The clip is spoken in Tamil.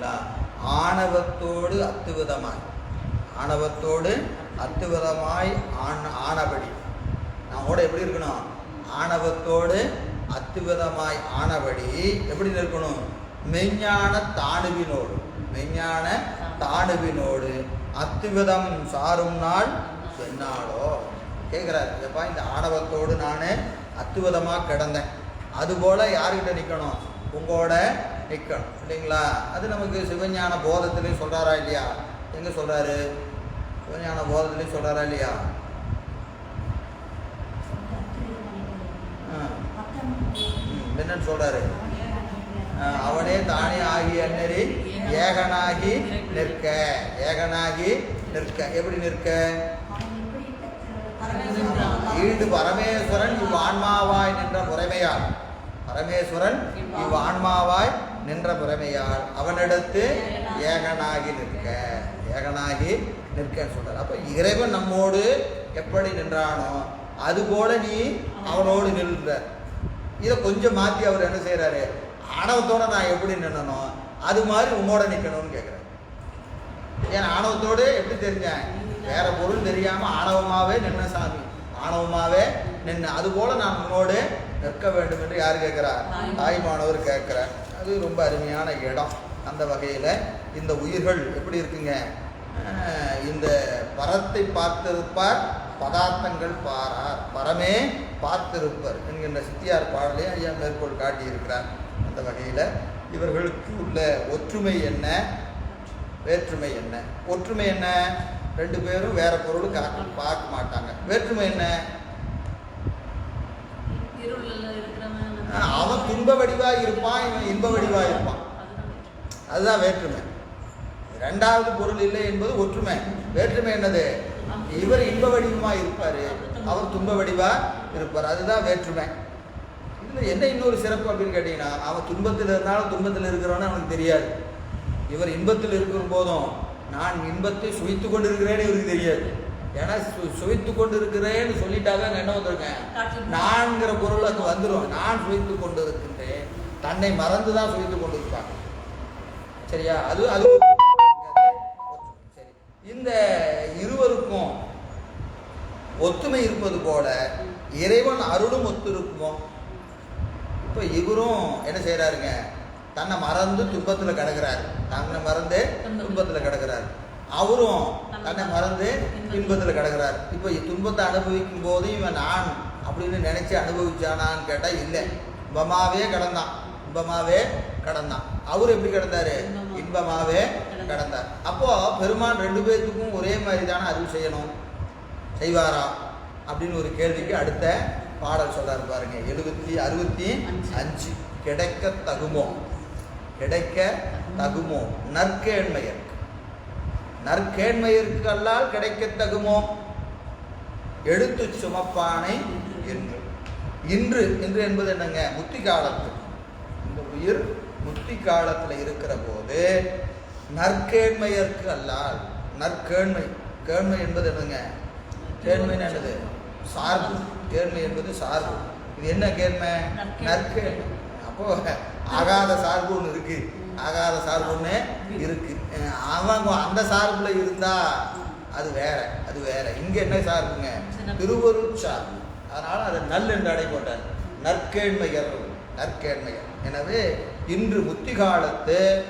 சரிங்களா ஆணவத்தோடு அத்துவிதமாய். ஆணவத்தோடு அத்துவிதமாய் ஆண் ஆனபடி. நான் கூட எப்படி இருக்கணும்? ஆணவத்தோடு அத்துவிதமாய் ஆனபடி எப்படி இருக்கணும்? மெஞ்ஞான தாணுவினோடு மெஞ்ஞான தாணுவினோடு அத்துவிதம் சாரும் நாள் சென்னாளோ கேட்குறாரு எப்பா இந்த ஆணவத்தோடு நான் அத்துவிதமாக கிடந்தேன். அதுபோல் யார்கிட்ட நிற்கணும் உங்களோட நிற்கணும் இல்லைங்களா? அது நமக்கு சிவஞான போதத்துலேயும் சொல்கிறாரா இல்லையா? எங்கே சொல்கிறாரு சிவஞான போதத்துலேயும் சொல்கிறாரா இல்லையா? என்னன்னு சொல்கிறாரு அவனே தானே ஆகி அன்னரி ஏகனாகி நிற்க. ஏகனாகி நிற்க. எப்படி நிற்க? ஈடு பரமேஸ்வரன் இவ் ஆன்மாவாய் நின்ற முறைமையால் பரமேஸ்வரன் இவ் ஆன்மாவாய் நின்ற பிறமையால் அவனிடத்து ஏகனாகி நிற்க. ஏகனாகி நிற்கன்னு சொல்றார். அப்ப இறைவன் நம்மோடு எப்படி நின்றானோ அதுபோல நீ அவனோடு நின்ற இதை கொஞ்சம் மாற்றி அவர் என்ன செய்கிறாரு ஆணவத்தோட நான் எப்படி நின்னனோ அது மாதிரி உன்னோட நிற்கணும்னு கேட்குறேன் ஏன் ஆணவத்தோடு எப்படி தெரிஞ்சேன் வேற பொருள் தெரியாம ஆணவமாவே நின்ன சாமி. ஆணவமாவே நின்று அதுபோல நான் உன்னோடு நிற்க வேண்டும் என்று யார் கேட்கிறார் தாய்மானவர் கேட்கிறார் அது ரொம்ப அருமையான இடம். அந்த வகையில் இந்த உயிர்கள் எப்படி இருக்குங்க? இந்த பரத்தை பார்த்திருப்பார் பதார்த்தங்கள் பாரார். பரமே பார்த்திருப்பர் என்கின்ற சித்தியார் பாடலே ஐயா மேற்கோள் காட்டியிருக்கிறார். அந்த வகையில் இவர்களுக்கு உள்ள ஒற்றுமை என்ன? வேற்றுமை என்ன? ஒற்றுமை என்ன? ரெண்டு பேரும் வேற பொருள் காக்க பார்க்க மாட்டாங்க. வேற்றுமை என்ன? அவன் துன்ப வடிவாக இருப்பான் இவன் இன்ப வடிவாக இருப்பான். அதுதான் வேற்றுமை. ரெண்டாவது பொருள் இல்லை என்பது ஒற்றுமை. வேற்றுமை என்னது? இவர் இன்ப வடிவமாக இருப்பார் அவர் துன்ப வடிவாக இருப்பார். அதுதான் வேற்றுமை. இதில் என்ன இன்னொரு சிறப்பு அப்படின்னு கேட்டிங்கன்னா அவன் துன்பத்தில் இருந்தாலும் துன்பத்தில் இருக்கிறவனே அவனுக்கு தெரியாது. இவர் இன்பத்தில் இருக்கிற போதும் நான் இன்பத்தை சுவைத்து கொண்டு இருக்கிறேன்னு இவருக்கு தெரியாது. ஏன்னா சுவைத்து கொண்டு இருக்கிறேன்னு சொல்லிட்டாங்க அங்க என்ன வந்திருக்கேன்? நான்கிற பொருள் அங்கே வந்துடும் நான் சுவைத்து கொண்டு இருக்கின்றேன் தன்னை மறந்து தான் சுவைத்து கொண்டு இருப்பாங்க சரியா? அது அது சரி. இந்த இருவருக்கும் ஒத்துமை இருப்பது போல இறைவன் அருளும் ஒத்து இருக்குமோ இப்போ இவரும் என்ன செய்றாருங்க? தன்னை மறந்து துன்பத்தில் கிடக்கிறாரு. தன்னை மறந்து துன்பத்தில் கிடக்கிறாரு. அவரும் தன்னை மறந்து இன்பத்தில் கிடக்கிறார். இப்போ துன்பத்தை அனுபவிக்கும் போது இவன் நான் அப்படின்னு நினைச்சு அனுபவிச்சானான்னு கேட்டால் இல்லை. இன்பமாவே கடந்தான். இன்பமாவே கடந்தான். அவர் எப்படி கிடந்தாரு? இன்பமாவே கடந்தார். அப்போ பெருமான் ரெண்டு பேர்த்துக்கும் ஒரே மாதிரி தானே அருள் செய்யணும். செய்வாரா? அப்படின்னு ஒரு கேள்விக்கு அடுத்த பாடல் சொல்றாரு பாருங்க. எழுபத்தி அறுபத்தி அஞ்சு. கிடைக்க தகுமோ? கிடைக்க தகுமோ? நற்கேண்மையர். நற்கேண்மையிற்கு அல்லால் கிடைக்கத்தகுமோ எடுத்து சுமப்பானை என்று இன்று இன்று என்பது என்னங்க? முத்தி காலத்து. இந்த உயிர் முத்தி காலத்தில் இருக்கிற போது நற்கேண்மையருக்கு அல்லால் நற்கேண்மை. கேண்மை என்பது என்னங்க? கேண்மைன்னு என்னது? சார்பு. கேண்மை என்பது சார்பு. இது என்ன கேண்மை? நற்கேண்மை. அப்போ ஆகாத சார்பு ஒன்று இருக்கு. ஆகாத சார்பு ஒன்று இருக்கு. அஹ் அவங்க அந்த சார்புல இருந்தா அது வேற அது வேற. இங்க என்ன சார்புங்க? திருவருட் சார்பு. அதனால அதை நல் என்று அடை போட்டார் நற்கேண்மையர் நற்கேண்மையர். எனவே இன்று முத்தி காலத்து